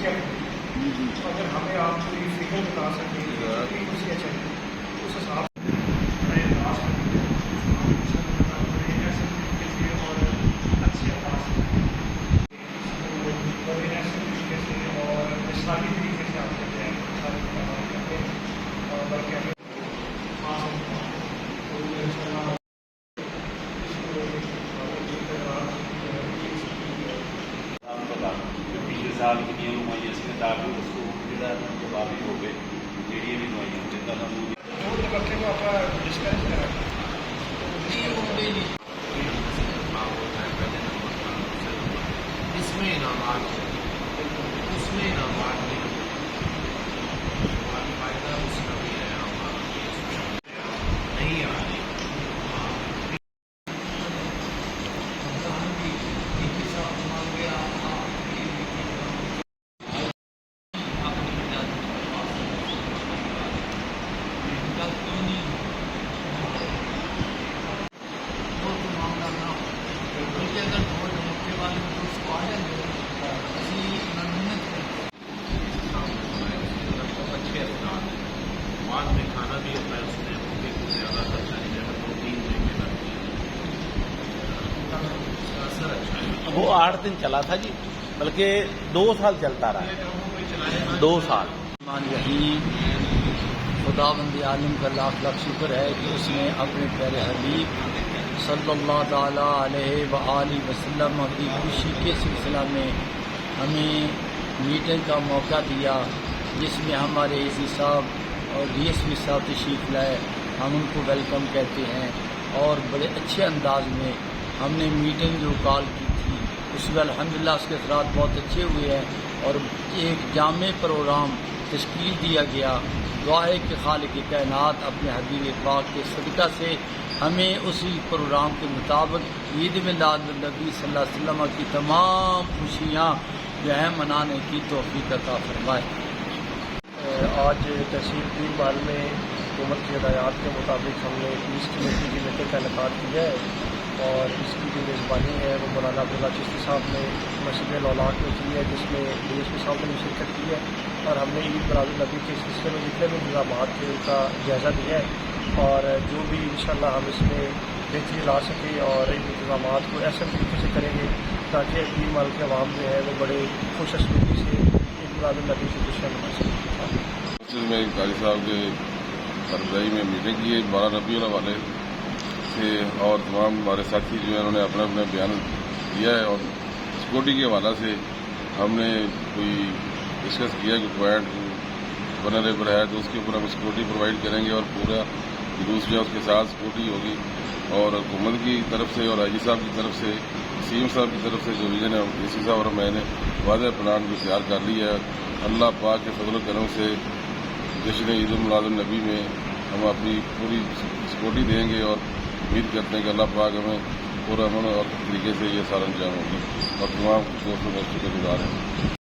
Step اگر ہمیں آپ کوئی فکر بتا سکیں کتنی کرسیاں چاہیے اس حساب سے طریقے سے اور طریقے سے مثالی طریقے سے آپ کہتے ہیں اور بلکہ ہمیں ਦਾਖਲ ਸੂਪ ਜਿਹੜਾ ਜਵਾਬੀ ਹੋਵੇ ਜਿਹੜੀ ਵੀ ਦਵਾਈਆਂ ਜਿੱਦਾਂ ਸਾਨੂੰ ਉਹ ਤੇ ਬੱਚੇ ਨੂੰ ਆਪਾਂ ਡਿਸਪੈਂਸ ਕਰਾਂਗੇ। وہ آٹھ دن چلا تھا جی بلکہ دو سال چلتا رہا دو سال۔ رحیم خدا بند عالم کا لاکھ لاکھ شکر ہے کہ اس نے اپنے پیارے حبیب صلی اللہ تعالیٰ علیہ و وسلم کی خوشی کے سلسلہ میں ہمیں میٹنگ کا موقع دیا، جس میں ہمارے اے سی صاحب اور ڈی ایس پی صاحب تشریف لائے، ہم ان کو ویلکم کہتے ہیں اور بڑے اچھے انداز میں ہم نے میٹنگ جو کال کی تھی، اس میں الحمدللہ اس کے اثرات بہت اچھے ہوئے ہیں اور ایک جامع پروگرام تشکیل دیا گیا۔ دعا ہے کہ خالق کائنات اپنے حبیب پاک کے صدقہ سے ہمیں اسی پروگرام کے مطابق عید میلاد النبی صلی اللہ علیہ وسلم کی تمام خوشیاں جو ہیں منانے کی توفیق عطا فرمائے۔ آج تحصیل پیر بال میں حکومت کی ہدایات کے مطابق ہم نے پیس کمیٹی کی میٹنگ کا انعقاد کیا ہے۔ اور اس کی جو میزبانی ہے وہ مولانا عبداللہ چشتی صاحب نے مسجد لولاک میں کی ہے، جس میں ڈی ایس پی صاحب نے بھی شرکت کی ہے اور ہم نے عید براد النبی کے سلسلے میں جتنے بھی انتظامات تھے، ان کا جائزہ لیا ہے اور جو بھی انشاءاللہ ہم اس میں بہتری لا سکیں اور ان انتظامات کو ایسے طریقے سے کریں گے تاکہ پیر مال کے عوام جو ہے وہ بڑے خوش اسلوبی سے عید براد النبی کی خوشیاں منا سکیں میں قاری صاحب کے سربراہی میں میٹنگ کی ہے بارہ ربیع والے۔ سے اور تمام ہمارے ساتھی جو ہیں، انہوں نے اپنا اپنا بیان دیا ہے اور سیکورٹی کے حوالہ سے ہم نے کوئی ڈسکس کیا کہ پوائنٹ ونریبل ہے تو اس کے اوپر ہم سیکورٹی پرووائڈ کریں گے اور پورا جلوس جو ہے، اس کے ساتھ سیکورٹی ہوگی اور حکومت کی طرف سے اور آئی جی صاحب کی طرف سے، سی ایم صاحب کی طرف سے جو ویژن ہے اے سی صاحب اور میں نے واضح پلان کو تیار کر لیا ہے، اللہ پاک کے فضل و کرم سے جشن عید الملازم نبی میں ہم اپنی پوری سیکورٹی دیں گے اور امید کرتے ہیں کہ اللہ پاک ہمیں پورا امن اور طریقے سے یہ سارا انجام ہوگی اور تمام دوستوں کا شکر گزار ہیں